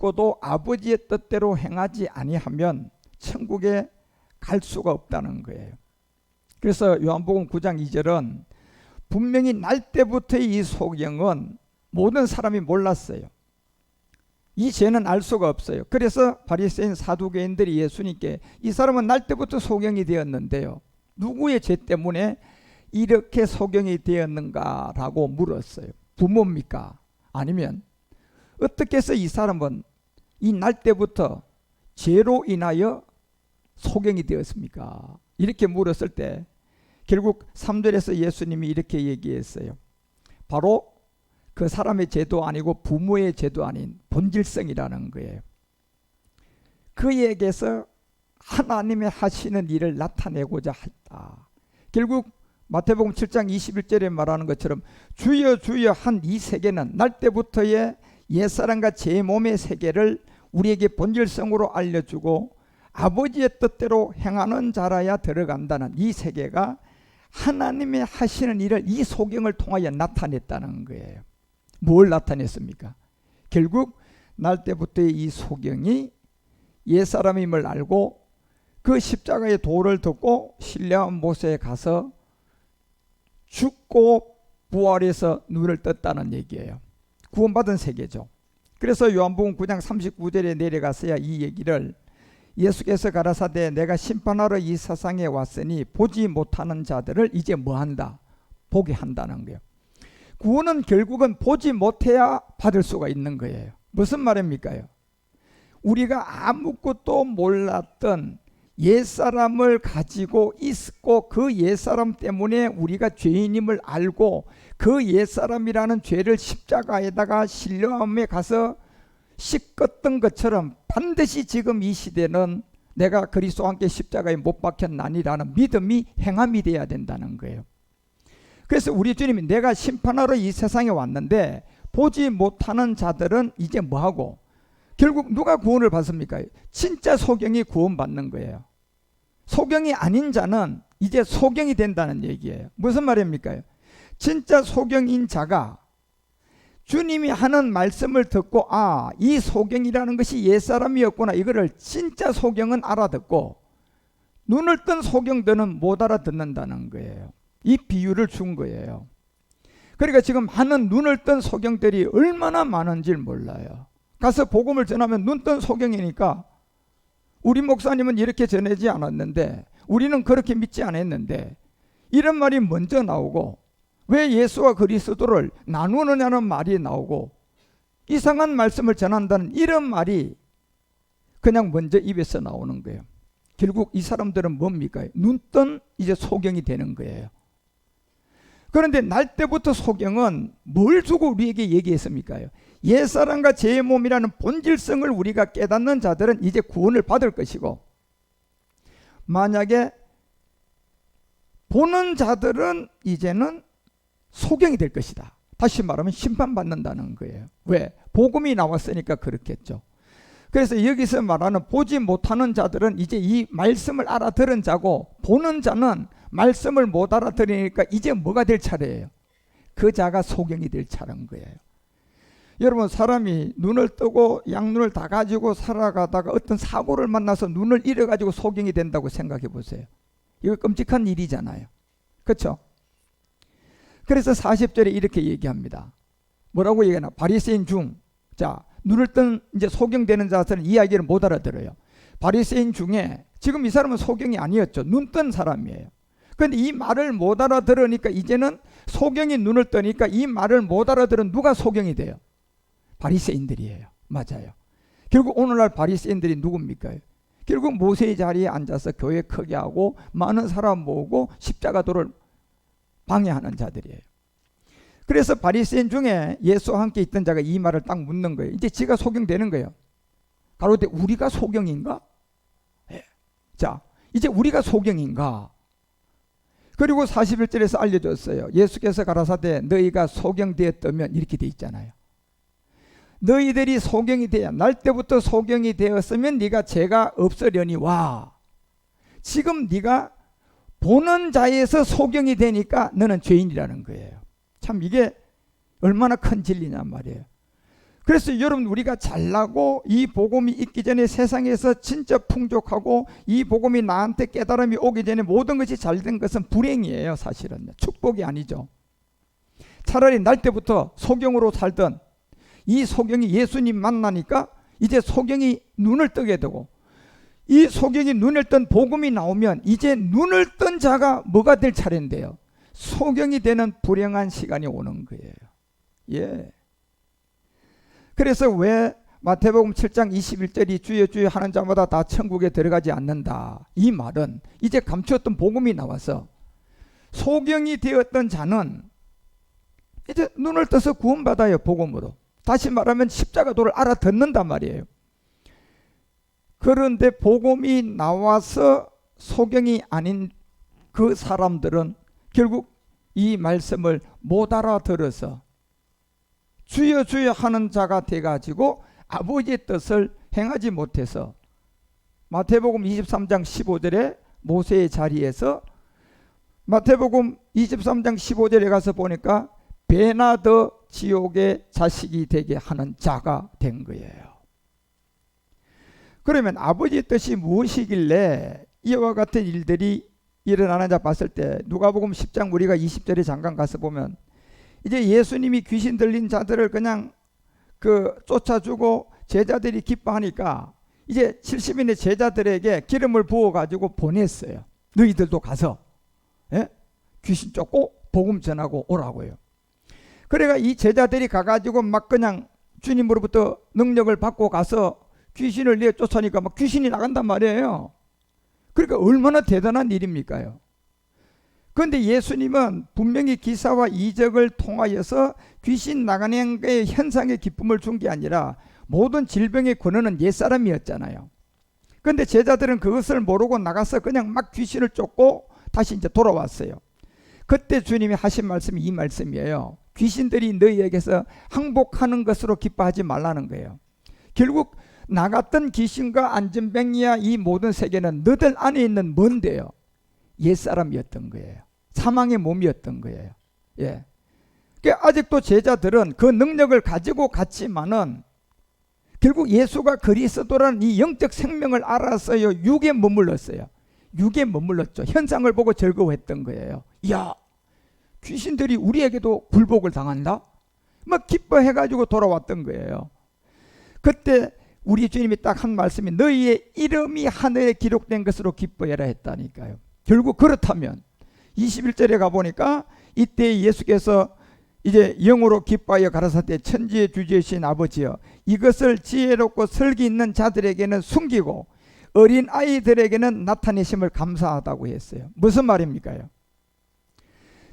죽고도 아버지의 뜻대로 행하지 아니하면 천국에 갈 수가 없다는 거예요. 그래서 요한복음 9장 2절은 분명히 날 때부터의 이 소경은 모든 사람이 몰랐어요. 이 죄는 알 수가 없어요. 그래서 바리새인 사두개인들이 예수님께 이 사람은 날 때부터 소경이 되었는데요. 누구의 죄 때문에 이렇게 소경이 되었는가라고 물었어요. 부모입니까? 아니면 어떻게 해서 이 사람은 이 날 때부터 죄로 인하여 소경이 되었습니까? 이렇게 물었을 때 결국 3절에서 예수님이 이렇게 얘기했어요. 바로 그 사람의 죄도 아니고 부모의 죄도 아닌 본질성이라는 거예요. 그에게서 하나님의 하시는 일을 나타내고자 했다. 결국 마태복음 7장 21절에 말하는 것처럼 주여 주여 한 이 세계는 날 때부터의 옛사람과 제 몸의 세계를 우리에게 본질성으로 알려주고 아버지의 뜻대로 행하는 자라야 들어간다는 이 세계가 하나님의 하시는 일을 이 소경을 통하여 나타냈다는 거예요. 뭘 나타냈습니까? 결국 날 때부터의 이 소경이 옛사람임을 알고 그 십자가의 도를 듣고 신뢰한 모세에 가서 죽고 부활해서 눈을 떴다는 얘기예요. 구원받은 세계죠. 그래서 요한복음 9장 39절에 내려가서야 이 얘기를 예수께서 가라사대 내가 심판하러 이 세상에 왔으니 보지 못하는 자들을 이제 뭐 한다? 보게 한다는 거예요. 구원은 결국은 보지 못해야 받을 수가 있는 거예요. 무슨 말입니까요? 우리가 아무것도 몰랐던 옛사람을 가지고 있고 그 옛사람 때문에 우리가 죄인임을 알고 그 옛사람이라는 죄를 십자가에다가 신령함에 가서 씻었던 것처럼 반드시 지금 이 시대는 내가 그리스도와 함께 십자가에 못 박혔나니라는 믿음이 행함이 돼야 된다는 거예요. 그래서 우리 주님이 내가 심판하러 이 세상에 왔는데 보지 못하는 자들은 이제 뭐하고 결국 누가 구원을 받습니까? 진짜 소경이 구원받는 거예요. 소경이 아닌 자는 이제 소경이 된다는 얘기예요. 무슨 말입니까? 진짜 소경인 자가 주님이 하는 말씀을 듣고 아, 이 소경이라는 것이 옛사람이었구나. 이거를 진짜 소경은 알아듣고 눈을 뜬 소경들은 못 알아듣는다는 거예요. 이 비유를 준 거예요. 그러니까 지금 하는 눈을 뜬 소경들이 얼마나 많은지 몰라요. 가서 복음을 전하면 눈 뜬 소경이니까 우리 목사님은 이렇게 전하지 않았는데 우리는 그렇게 믿지 않았는데 이런 말이 먼저 나오고 왜 예수와 그리스도를 나누느냐는 말이 나오고 이상한 말씀을 전한다는 이런 말이 그냥 먼저 입에서 나오는 거예요. 결국 이 사람들은 뭡니까? 눈뜬 이제 소경이 되는 거예요. 그런데 날 때부터 소경은 뭘 주고 우리에게 얘기했습니까? 옛사람과 제 몸이라는 본질성을 우리가 깨닫는 자들은 이제 구원을 받을 것이고 만약에 보는 자들은 이제는 소경이 될 것이다. 다시 말하면 심판받는다는 거예요. 왜? 복음이 나왔으니까 그렇겠죠. 그래서 여기서 말하는 보지 못하는 자들은 이제 이 말씀을 알아들은 자고 보는 자는 말씀을 못 알아들으니까 이제 뭐가 될 차례예요? 그 자가 소경이 될 차례인 거예요. 여러분 사람이 눈을 뜨고 양눈을 다 가지고 살아가다가 어떤 사고를 만나서 눈을 잃어가지고 소경이 된다고 생각해 보세요. 이거 끔찍한 일이잖아요. 그렇죠? 그래서 40절에 이렇게 얘기합니다. 뭐라고 얘기하나? 바리새인 중, 자 눈을 뜬 이제 소경되는 자들은 이야기를 못 알아들어요. 바리새인 중에 지금 이 사람은 소경이 아니었죠. 눈 뜬 사람이에요. 그런데 이 말을 못 알아들으니까 이제는 소경이 눈을 뜨니까 이 말을 못 알아들은 누가 소경이 돼요? 바리새인들이에요. 맞아요. 결국 오늘날 바리새인들이 누굽니까? 결국 모세의 자리에 앉아서 교회 크게 하고 많은 사람 모으고 십자가도를 방해하는 자들이에요. 그래서 바리새인 중에 예수와 함께 있던 자가 이 말을 딱 묻는 거예요. 이제 지가 소경되는 거예요. 가로되 우리가 소경인가? 네. 자, 이제 우리가 소경인가? 그리고 41절에서 알려줬어요. 예수께서 가라사대 너희가 소경되었다면 이렇게 돼 있잖아요. 너희들이 소경이 되어 날 때부터 소경이 되었으면 네가 죄가 없으려니 와. 지금 네가 보는 자에서 소경이 되니까 너는 죄인이라는 거예요. 참 이게 얼마나 큰 진리냔 말이에요. 그래서 여러분 우리가 잘나고 이 복음이 있기 전에 세상에서 진짜 풍족하고 이 복음이 나한테 깨달음이 오기 전에 모든 것이 잘 된 것은 불행이에요 사실은 축복이 아니죠 차라리 날 때부터 소경으로 살던 이 소경이 예수님 만나니까 이제 소경이 눈을 뜨게 되고 이 소경이 눈을 뜬 복음이 나오면 이제 눈을 뜬 자가 뭐가 될 차례인데요 소경이 되는 불행한 시간이 오는 거예요 예. 그래서 왜 마태복음 7장 21절이 주여 주여 하는 자마다 다 천국에 들어가지 않는다. 이 말은 이제 감추었던 복음이 나와서 소경이 되었던 자는 이제 눈을 떠서 구원받아요 복음으로. 다시 말하면 십자가 도를 알아듣는단 말이에요. 그런데 복음이 나와서 소경이 아닌 그 사람들은 결국 이 말씀을 못 알아들어서 주여 주여 하는 자가 돼가지고 아버지의 뜻을 행하지 못해서 마태복음 23장 15절에 모세의 자리에서 마태복음 23장 15절에 가서 보니까 배나 더 지옥의 자식이 되게 하는 자가 된 거예요. 그러면 아버지의 뜻이 무엇이길래 이와 같은 일들이 일어나는지 봤을 때 누가복음 10장 우리가 20절에 잠깐 가서 보면 이제 예수님이 귀신 들린 자들을 그냥 그 쫓아주고 제자들이 기뻐하니까 이제 70인의 제자들에게 기름을 부어 가지고 보냈어요. 너희들도 가서 예? 귀신 쫓고 복음 전하고 오라고요. 그래가 이 제자들이 가가지고 막 그냥 주님으로부터 능력을 받고 가서 귀신을 내 쫓아니까 막 귀신이 나간단 말이에요. 그러니까 얼마나 대단한 일입니까요? 그런데 예수님은 분명히 기사와 이적을 통하여서 귀신 나가는 게 현상의 기쁨을 준 게 아니라 모든 질병의 근원은 옛사람이었잖아요. 그런데 제자들은 그것을 모르고 나가서 그냥 막 귀신을 쫓고 다시 이제 돌아왔어요. 그때 주님이 하신 말씀이 이 말씀이에요. 귀신들이 너희에게서 항복하는 것으로 기뻐하지 말라는 거예요. 결국 나갔던 귀신과 안전뱅이야 이 모든 세계는 너들 안에 있는 뭔데요? 옛사람이었던 거예요. 사망의 몸이었던 거예요. 예. 그러니까 아직도 제자들은 그 능력을 가지고 갔지만은 결국 예수가 그리스도라는 이 영적 생명을 알아서요 육에 머물렀어요. 육에 머물렀죠. 현상을 보고 즐거워했던 거예요. 야 귀신들이 우리에게도 굴복을 당한다? 막 기뻐해가지고 돌아왔던 거예요. 그때 우리 주님이 딱 한 말씀이 너희의 이름이 하늘에 기록된 것으로 기뻐해라 했다니까요. 결국 그렇다면 21절에 가보니까 이때 예수께서 이제 영으로 기뻐하여 가라사대 천지의 주제이신 아버지여 이것을 지혜롭고 설기 있는 자들에게는 숨기고 어린 아이들에게는 나타내심을 감사하다고 했어요. 무슨 말입니까요?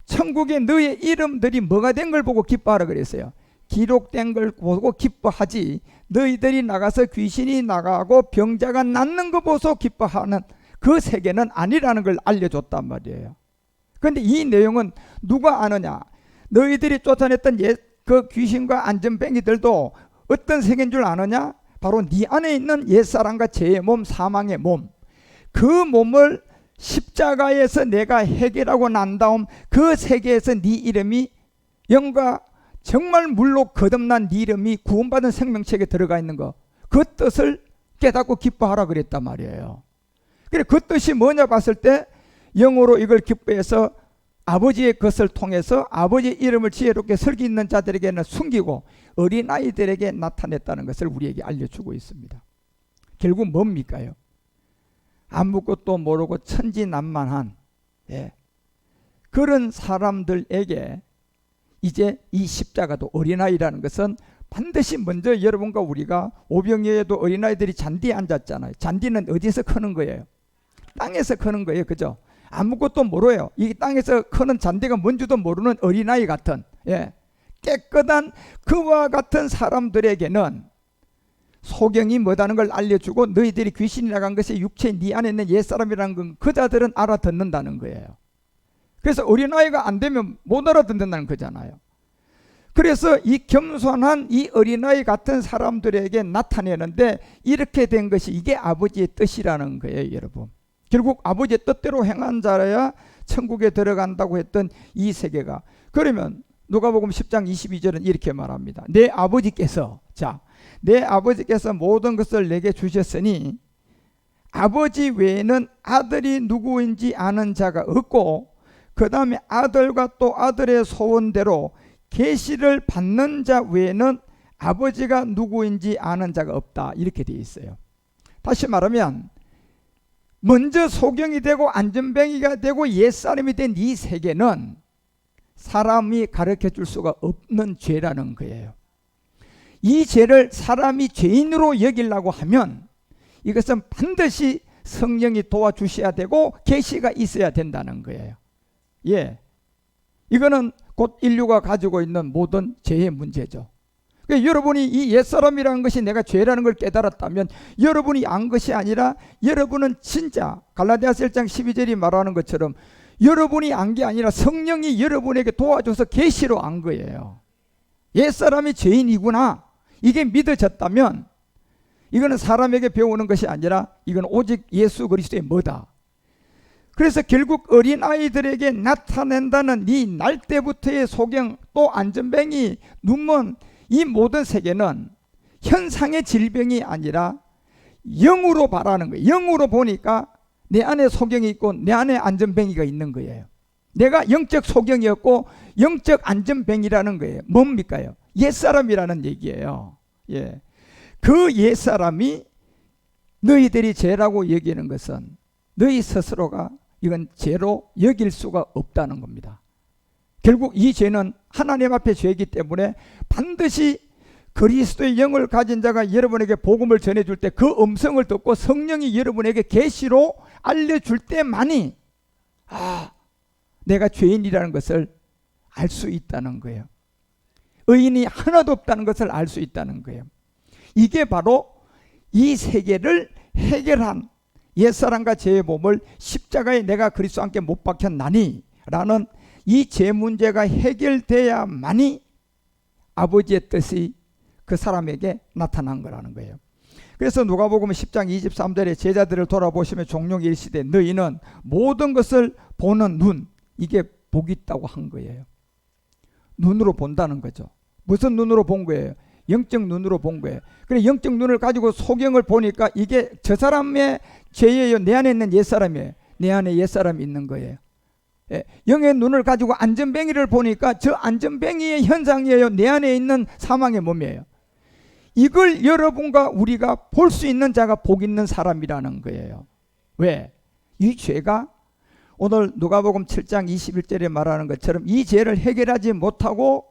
천국에 너의 이름들이 뭐가 된 걸 보고 기뻐하라 그랬어요. 기록된 걸 보고 기뻐하지 너희들이 나가서 귀신이 나가고 병자가 낫는 거 보소 기뻐하는 그 세계는 아니라는 걸 알려줬단 말이에요. 그런데 이 내용은 누가 아느냐? 너희들이 쫓아냈던 옛그 귀신과 안전뱅이들도 어떤 세계인 줄 아느냐? 바로 네 안에 있는 옛사람과 죄의 몸, 사망의 몸. 그 몸을 십자가에서 내가 해결하고 난 다음 그 세계에서 네 이름이 영과 정말 물로 거듭난 네 이름이 구원받은 생명책에 들어가 있는 거. 그 뜻을 깨닫고 기뻐하라 그랬단 말이에요. 그래 그 뜻이 뭐냐 봤을 때 영어로 이걸 기뻐해서 아버지의 것을 통해서 아버지의 이름을 지혜롭게 설기 있는 자들에게는 숨기고 어린아이들에게 나타냈다는 것을 우리에게 알려주고 있습니다. 결국 뭡니까요? 아무것도 모르고 천지난만한 예. 그런 사람들에게 이제 이 십자가도 어린아이라는 것은 반드시 먼저 여러분과 우리가 오병이어도 어린아이들이 잔디에 앉았잖아요. 잔디는 어디서 크는 거예요? 땅에서 크는 거예요. 그죠? 아무것도 모르요. 이 땅에서 크는 잔디가 뭔지도 모르는 어린아이 같은 예. 깨끗한 그와 같은 사람들에게는 소경이 뭐다는 걸 알려주고 너희들이 귀신이 나간 것이 육체 네 안에 있는 옛사람이라는 건 그자들은 알아듣는다는 거예요. 그래서 어린아이가 안 되면 못 알아듣는다는 거잖아요. 그래서 이 겸손한 이 어린아이 같은 사람들에게 나타내는데 이렇게 된 것이 이게 아버지의 뜻이라는 거예요, 여러분. 결국 아버지의 뜻대로 행한 자라야 천국에 들어간다고 했던 이 세계가 그러면 누가복음 10장 22절은 이렇게 말합니다. 내 아버지께서 자, 내 아버지께서 모든 것을 내게 주셨으니 아버지 외에는 아들이 누구인지 아는 자가 없고 그 다음에 아들과 또 아들의 소원대로 계시를 받는 자 외에는 아버지가 누구인지 아는 자가 없다 이렇게 되어 있어요. 다시 말하면 먼저 소경이 되고 안전뱅이가 되고 옛사람이 된 이 세계는 사람이 가르쳐 줄 수가 없는 죄라는 거예요. 이 죄를 사람이 죄인으로 여기려고 하면 이것은 반드시 성령이 도와주셔야 되고 계시가 있어야 된다는 거예요. 예. 이거는 곧 인류가 가지고 있는 모든 죄의 문제죠. 그러니까 여러분이 이 옛사람이라는 것이 내가 죄라는 걸 깨달았다면 여러분이 안 것이 아니라 여러분은 진짜 갈라디아서 1장 12절이 말하는 것처럼 여러분이 안 게 아니라 성령이 여러분에게 도와줘서 계시로 안 거예요. 옛사람이 죄인이구나. 이게 믿어졌다면 이거는 사람에게 배우는 것이 아니라 이건 오직 예수 그리스도의 뭐다. 그래서 결국 어린 아이들에게 나타낸다는 이 날 때부터의 소경 또 안전뱅이 눈먼 이 모든 세계는 현상의 질병이 아니라 영으로 바라는 거예요. 영으로 보니까 내 안에 소경이 있고 내 안에 안전뱅이가 있는 거예요. 내가 영적 소경이었고 영적 안전뱅이라는 거예요. 뭡니까요? 옛사람이라는 얘기예요. 예. 그 옛사람이 너희들이 죄라고 여기는 것은 너희 스스로가 이건 죄로 여길 수가 없다는 겁니다. 결국 이 죄는 하나님 앞에 죄이기 때문에 반드시 그리스도의 영을 가진 자가 여러분에게 복음을 전해줄 때 그 음성을 듣고 성령이 여러분에게 계시로 알려줄 때만이 아 내가 죄인이라는 것을 알 수 있다는 거예요. 의인이 하나도 없다는 것을 알 수 있다는 거예요. 이게 바로 이 세계를 해결한 옛사람과 죄의 몸을 십자가에 내가 그리스도 함께 못 박혔나니 라는 이 죄 문제가 해결돼야만이 아버지의 뜻이 그 사람에게 나타난 거라는 거예요. 그래서 누가복음 10장 23절에 제자들을 돌아보시며 종종 일시되 너희는 모든 것을 보는 눈 이게 복이 있다고 한 거예요. 눈으로 본다는 거죠. 무슨 눈으로 본 거예요? 영적 눈으로 본 거예요. 그래 영적 눈을 가지고 소경을 보니까 이게 저 사람의 죄예요. 내 안에 있는 옛 사람이에요. 내 안에 옛 사람이 있는 거예요. 예, 영의 눈을 가지고 안전뱅이를 보니까 저 안전뱅이의 현상이에요. 내 안에 있는 사망의 몸이에요. 이걸 여러분과 우리가 볼 수 있는 자가 복 있는 사람이라는 거예요. 왜? 이 죄가 오늘 누가복음 7장 21절에 말하는 것처럼 이 죄를 해결하지 못하고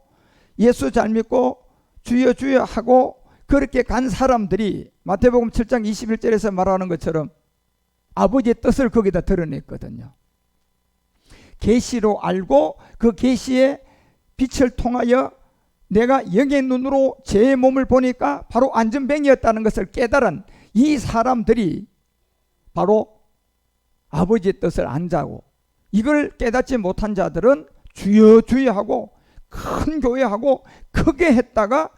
예수 잘 믿고 주여 주여 하고 그렇게 간 사람들이 마태복음 7장 21절에서 말하는 것처럼 아버지의 뜻을 거기다 드러냈거든요. 계시로 알고 그 계시의 빛을 통하여 내가 영의 눈으로 제 몸을 보니까 바로 안전뱅이였다는 것을 깨달은 이 사람들이 바로 아버지의 뜻을 안 자고 이걸 깨닫지 못한 자들은 주여 주여 하고 큰 교회하고 크게 했다가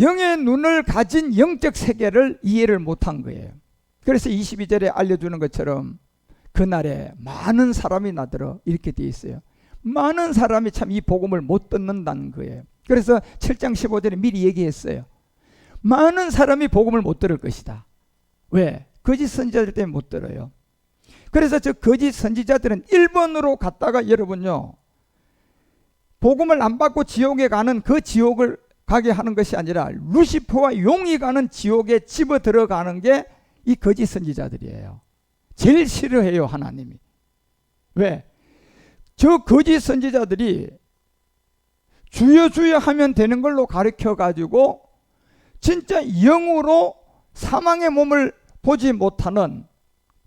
영의 눈을 가진 영적 세계를 이해를 못한 거예요. 그래서 22절에 알려주는 것처럼 그날에 많은 사람이 나들어 이렇게 돼 있어요. 많은 사람이 참 이 복음을 못 듣는다는 거예요. 그래서 7장 15절에 미리 얘기했어요. 많은 사람이 복음을 못 들을 것이다. 왜? 거짓 선지자들 때문에 못 들어요. 그래서 저 거짓 선지자들은 1번으로 갔다가 여러분요. 복음을 안 받고 지옥에 가는 그 지옥을 가게 하는 것이 아니라 루시퍼와 용이 가는 지옥에 집어 들어가는 게 이 거짓 선지자들이에요. 제일 싫어해요, 하나님이. 왜? 저 거짓 선지자들이 주여 주여 하면 되는 걸로 가르쳐 가지고 진짜 영으로 사망의 몸을 보지 못하는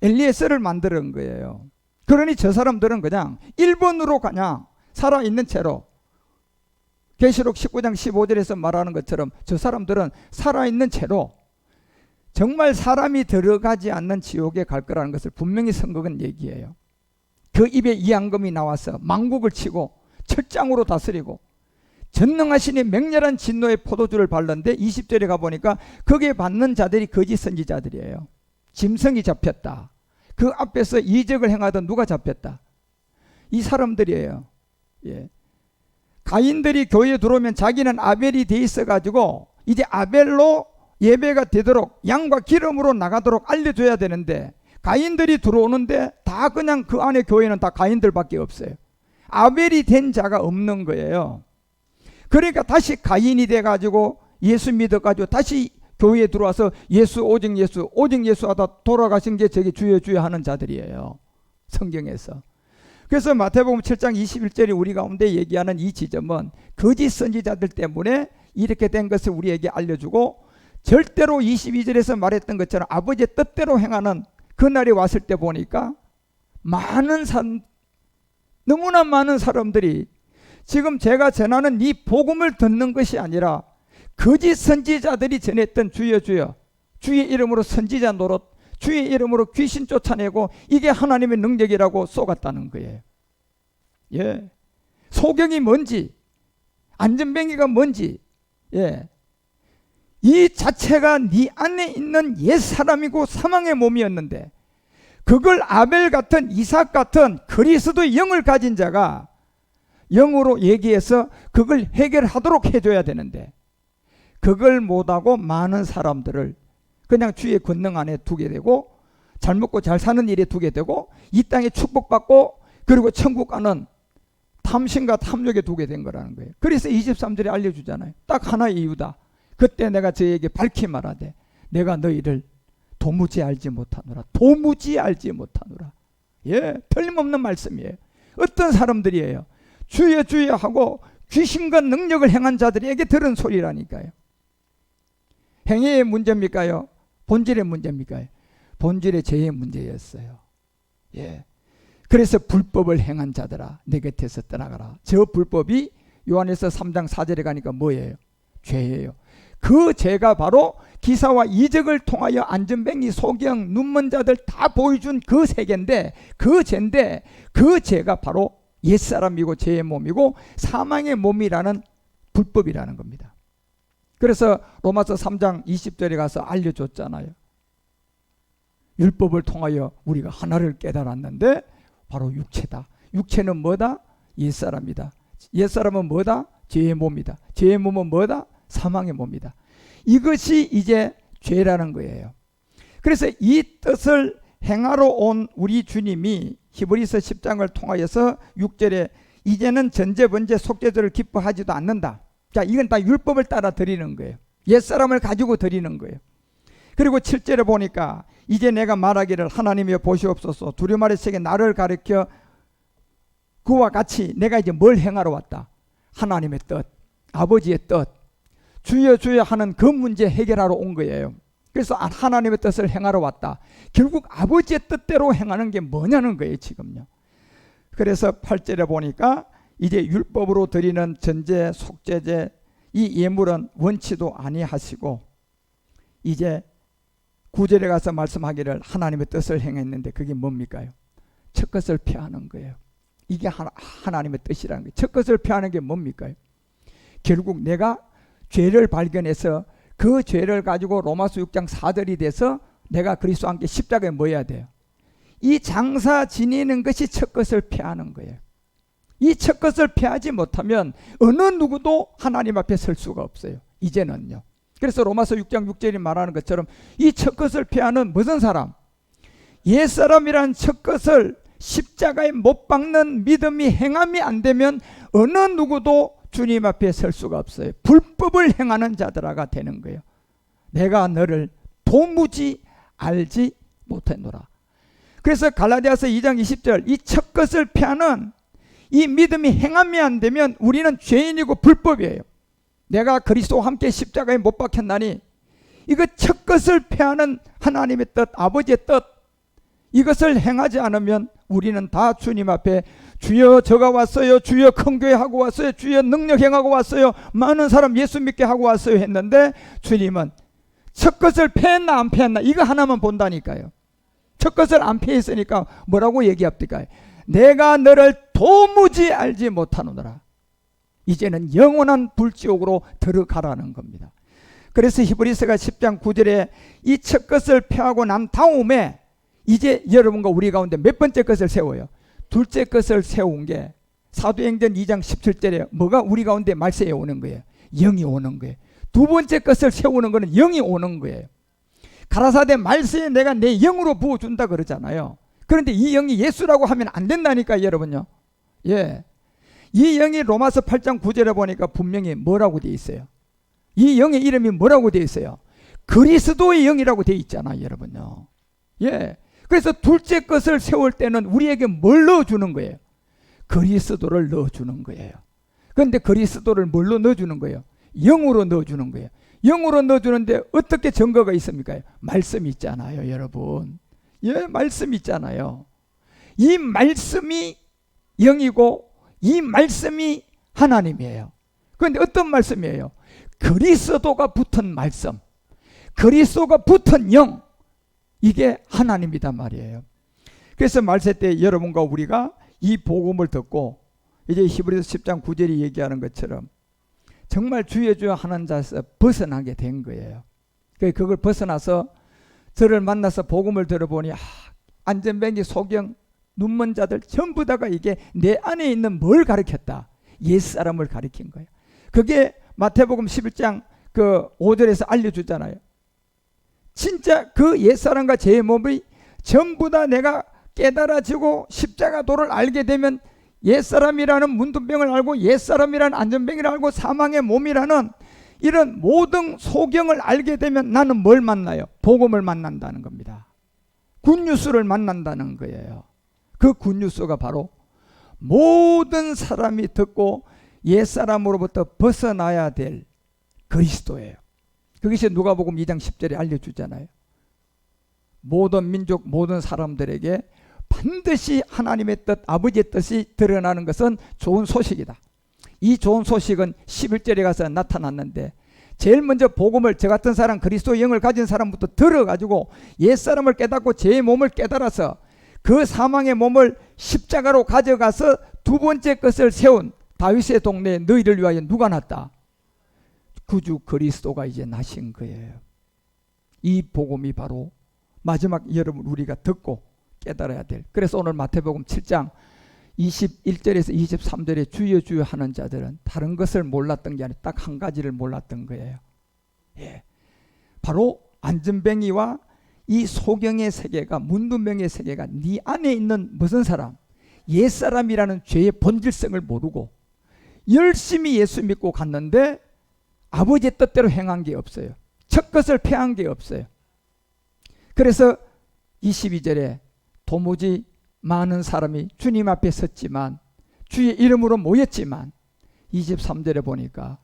엘리에스를 만드는 거예요. 그러니 저 사람들은 그냥 1번으로 그냥 살아 있는 채로 계시록 19장 15절에서 말하는 것처럼 저 사람들은 살아 있는 채로 정말 사람이 들어가지 않는 지옥에 갈 거라는 것을 분명히 선거은 얘기해요. 그 입에 이양금이 나와서 망국을 치고 철장으로 다스리고 전능하시니 맹렬한 진노의 포도주를 발랐는데 20절에 가보니까 거기에 받는 자들이 거짓 선지자들이에요. 짐승이 잡혔다. 그 앞에서 이적을 행하던 누가 잡혔다. 이 사람들이에요. 예. 가인들이 교회에 들어오면 자기는 아벨이 돼 있어 가지고 이제 아벨로 예배가 되도록 양과 기름으로 나가도록 알려줘야 되는데 가인들이 들어오는데 다 그냥 그 안에 교회는 다 가인들밖에 없어요. 아벨이 된 자가 없는 거예요. 그러니까 다시 가인이 돼 가지고 예수 믿어 가지고 다시 교회에 들어와서 예수 오직 예수 오직 예수 하다 돌아가신 게 저기 주여 주여 하는 자들이에요. 성경에서. 그래서 마태복음 7장 21절이 우리 가운데 얘기하는 이 지점은 거짓 선지자들 때문에 이렇게 된 것을 우리에게 알려주고 절대로 22절에서 말했던 것처럼 아버지의 뜻대로 행하는 그날이 왔을 때 보니까 많은 산 너무나 많은 사람들이 지금 제가 전하는 이 복음을 듣는 것이 아니라 거짓 선지자들이 전했던 주여 주여 주의 이름으로 선지자 노릇 주의 이름으로 귀신 쫓아내고 이게 하나님의 능력이라고 쏘갔다는 거예요. 예. 소경이 뭔지 안전뱅이가 뭔지 예. 이 자체가 네 안에 있는 옛 사람이고 사망의 몸이었는데 그걸 아벨 같은 이삭 같은 그리스도의 영을 가진 자가 영으로 얘기해서 그걸 해결하도록 해줘야 되는데 그걸 못하고 많은 사람들을 그냥 주의 권능 안에 두게 되고 잘 먹고 잘 사는 일에 두게 되고 이 땅에 축복받고 그리고 천국 가는 탐심과 탐욕에 두게 된 거라는 거예요. 그래서 23절에 알려주잖아요. 딱 하나의 이유다. 그때 내가 저에게 밝히 말하되 내가 너희를 도무지 알지 못하노라. 도무지 알지 못하노라. 예, 틀림없는 말씀이에요. 어떤 사람들이에요. 주여 주여 하고 귀신과 능력을 행한 자들에게 들은 소리라니까요. 행위의 문제입니까요? 본질의 문제입니까요? 본질의 죄의 문제였어요. 예. 그래서 불법을 행한 자들아 내 곁에서 떠나가라. 저 불법이 요한에서 3장 4절에 가니까 뭐예요? 죄예요. 그 죄가 바로 기사와 이적을 통하여 안전뱅이 소경 눈먼 자들 다 보여준 그 세계인데 그 죄인데 그 죄가 바로 옛사람이고 죄의 몸이고 사망의 몸이라는 불법이라는 겁니다. 그래서 로마서 3장 20절에 가서 알려줬잖아요. 율법을 통하여 우리가 하나를 깨달았는데 바로 육체다. 육체는 뭐다? 옛사람이다. 옛사람은 뭐다? 죄의 몸이다. 죄의 몸은 뭐다? 사망의 몸이다. 이것이 이제 죄라는 거예요. 그래서 이 뜻을 행하러 온 우리 주님이 히브리서 10장을 통하여서 6절에 이제는 전제 번제 속죄제를 기뻐하지도 않는다. 자, 이건 다 율법을 따라 드리는 거예요. 옛사람을 가지고 드리는 거예요. 그리고 7절에 보니까 이제 내가 말하기를 하나님이여 보시옵소서 아래 세계 나를 가리켜 그와 같이 내가 이제 뭘 행하러 왔다. 하나님의 뜻, 아버지의 뜻, 주여 주여 하는 그 문제 해결하러 온 거예요. 그래서 하나님의 뜻을 행하러 왔다. 결국 아버지의 뜻대로 행하는 게 뭐냐는 거예요, 지금요. 그래서 8절에 보니까 이제 율법으로 드리는 전제, 속죄제 이 예물은 원치도 아니하시고 이제 구절에 가서 말씀하기를 하나님의 뜻을 행했는데 그게 뭡니까요? 첫 것을 피하는 거예요. 이게 하나, 하나님의 뜻이라는 거예요. 첫 것을 피하는 게 뭡니까요? 결국 내가 죄를 발견해서 그 죄를 가지고 로마서 6장 4절이 돼서 내가 그리스도와 함께 십자가에 모여야 돼요. 이 장사 지니는 것이 첫 것을 피하는 거예요. 이 첫 것을 피하지 못하면 어느 누구도 하나님 앞에 설 수가 없어요. 이제는요. 그래서 로마서 6장 6절이 말하는 것처럼 이 첫 것을 피하는 무슨 사람? 옛사람이란 첫 것을 십자가에 못 박는 믿음이 행함이 안 되면 어느 누구도 주님 앞에 설 수가 없어요. 불법을 행하는 자들아가 되는 거예요. 내가 너를 도무지 알지 못했노라. 그래서 갈라디아서 2장 20절 이 첫 것을 피하는 이 믿음이 행함이 안 되면 우리는 죄인이고 불법이에요. 내가 그리스도와 함께 십자가에 못 박혔나니 이거 첫 것을 패하는 하나님의 뜻, 아버지의 뜻 이것을 행하지 않으면 우리는 다 주님 앞에 주여 저가 왔어요. 주여 큰 교회 하고 왔어요. 주여 능력 행하고 왔어요. 많은 사람 예수 믿게 하고 왔어요 했는데 주님은 첫 것을 패했나 안 패했나 이거 하나만 본다니까요. 첫 것을 안 패했으니까 뭐라고 얘기합니까? 내가 너를 도무지 알지 못하노라. 이제는 영원한 불지옥으로 들어가라는 겁니다. 그래서 히브리서가 10장 9절에 이 첫 것을 펴하고 난 다음에 이제 여러분과 우리 가운데 몇 번째 것을 세워요? 둘째 것을 세운 게 사도행전 2장 17절에 뭐가 우리 가운데 말세에 오는 거예요. 영이 오는 거예요. 두 번째 것을 세우는 것은 영이 오는 거예요. 가라사대 말세에 내가 내 영으로 부어준다 그러잖아요. 그런데 이 영이 예수라고 하면 안 된다니까 여러분요. 예. 이 영이 로마서 8장 9절에 보니까 분명히 뭐라고 돼 있어요. 이 영의 이름이 뭐라고 돼 있어요. 그리스도의 영이라고 돼 있잖아 여러분요. 예. 그래서 둘째 것을 세울 때는 우리에게 뭘 넣어주는 거예요. 그리스도를 넣어주는 거예요. 그런데 그리스도를 뭘로 넣어주는 거예요? 영으로 넣어주는 거예요. 영으로 넣어주는데 어떻게 증거가 있습니까? 말씀 있잖아요, 여러분. 예, 말씀 있잖아요. 이 말씀이 영이고 이 말씀이 하나님이에요. 그런데 어떤 말씀이에요? 그리스도가 붙은 말씀. 그리스도가 붙은 영. 이게 하나님이단 말이에요. 그래서 말세 때 여러분과 우리가 이 복음을 듣고 이제 히브리서 10장 9절이 얘기하는 것처럼 정말 주여 주여 하는 자에서 벗어나게 된 거예요. 그 그걸 벗어나서 저를 만나서 복음을 들어보니 아, 안전뱅이 소경 눈먼 자들 전부 다가 이게 내 안에 있는 뭘 가르쳤다. 옛사람을 가르친 거예요. 그게 마태복음 11장 그 5절에서 알려주잖아요. 진짜 그 옛사람과 제 몸이 전부 다 내가 깨달아지고 십자가 도를 알게 되면 옛사람이라는 문둥병을 알고 옛사람이라는 안전병을 알고 사망의 몸이라는 이런 모든 소경을 알게 되면 나는 뭘 만나요? 복음을 만난다는 겁니다. 굿뉴스를 만난다는 거예요. 그 굿뉴스가 바로 모든 사람이 듣고 옛사람으로부터 벗어나야 될 그리스도예요. 그것이 누가복음 2장 10절에 알려주잖아요. 모든 민족 모든 사람들에게 반드시 하나님의 뜻 아버지의 뜻이 드러나는 것은 좋은 소식이다. 이 좋은 소식은 11절에 가서 나타났는데 제일 먼저 복음을 저 같은 사람 그리스도 영을 가진 사람부터 들어가지고 옛사람을 깨닫고 제 몸을 깨달아서 그 사망의 몸을 십자가로 가져가서 두 번째 것을 세운 다윗의 동네에 너희를 위하여 누가 났다? 구주 그리스도가 이제 나신 거예요. 이 복음이 바로 마지막 여러분 우리가 듣고 깨달아야 될. 그래서 오늘 마태복음 7장 21절에서 23절에 주여 주여 하는 자들은 다른 것을 몰랐던 게 아니라 딱 한 가지를 몰랐던 거예요. 예. 바로 안전뱅이와 이 소경의 세계가 문둥병의 세계가 네 안에 있는 무슨 사람? 옛사람이라는 죄의 본질성을 모르고 열심히 예수 믿고 갔는데 아버지의 뜻대로 행한 게 없어요. 첫 것을 패한 게 없어요. 그래서 22절에 도무지 많은 사람이 주님 앞에 섰지만 주의 이름으로 모였지만 23절에 보니까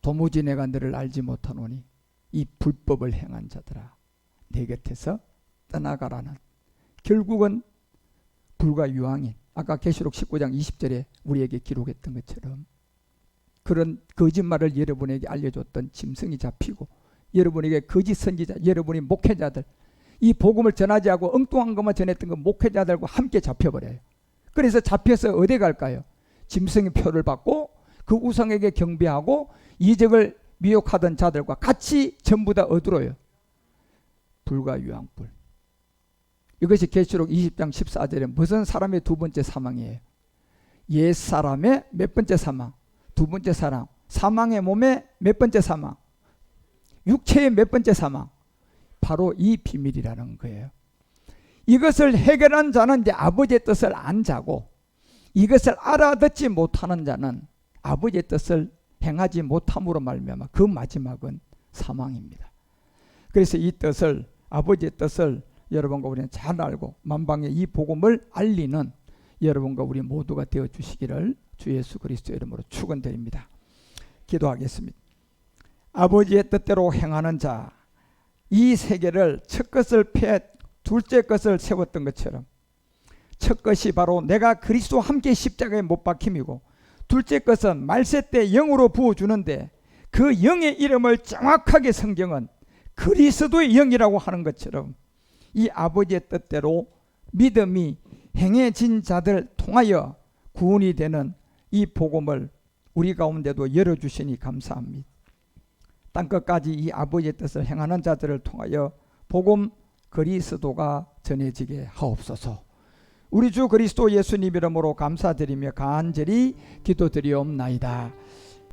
도무지 내가 너를 알지 못하노니 이 불법을 행한 자들아 내 곁에서 떠나가라는 결국은 불과 유황인 아까 계시록 19장 20절에 우리에게 기록했던 것처럼 그런 거짓말을 여러분에게 알려줬던 짐승이 잡히고 여러분에게 거짓 선지자 여러분이 목회자들 이 복음을 전하지 않고 엉뚱한 것만 전했던 그 목회자들과 함께 잡혀버려요. 그래서 잡혀서 어디 갈까요? 짐승의 표를 받고 그 우상에게 경배하고 이적을 미혹하던 자들과 같이 전부 다 어디로요? 불과 유황불. 이것이 계시록 20장 14절에 무슨 사람의 두 번째 사망이에요? 옛 사람의 몇 번째 사망? 두 번째 사망. 사망의 몸의 몇 번째 사망? 육체의 몇 번째 사망? 바로 이 비밀이라는 거예요. 이것을 해결한 자는 이제 아버지의 뜻을 안 자고 이것을 알아듣지 못하는 자는 아버지의 뜻을 행하지 못함으로 말미암아 그 마지막은 사망입니다. 그래서 이 뜻을 아버지의 뜻을 여러분과 우리는 잘 알고 만방에 이 복음을 알리는 여러분과 우리 모두가 되어 주시기를 주 예수 그리스도 이름으로 축원드립니다. 기도하겠습니다. 아버지의 뜻대로 행하는 자, 이 세계를 첫 것을 패 둘째 것을 세웠던 것처럼 첫 것이 바로 내가 그리스도와 함께 십자가에 못 박힘이고 둘째 것은 말세 때 영으로 부어주는데 그 영의 이름을 정확하게 성경은 그리스도의 영이라고 하는 것처럼 이 아버지의 뜻대로 믿음이 행해진 자들 통하여 구원이 되는 이 복음을 우리 가운데도 열어주시니 감사합니다. 땅끝까지 이 아버지의 뜻을 행하는 자들을 통하여 복음 그리스도가 전해지게 하옵소서. 우리 주 그리스도 예수님 이름으로 감사드리며 간절히 기도드리옵나이다.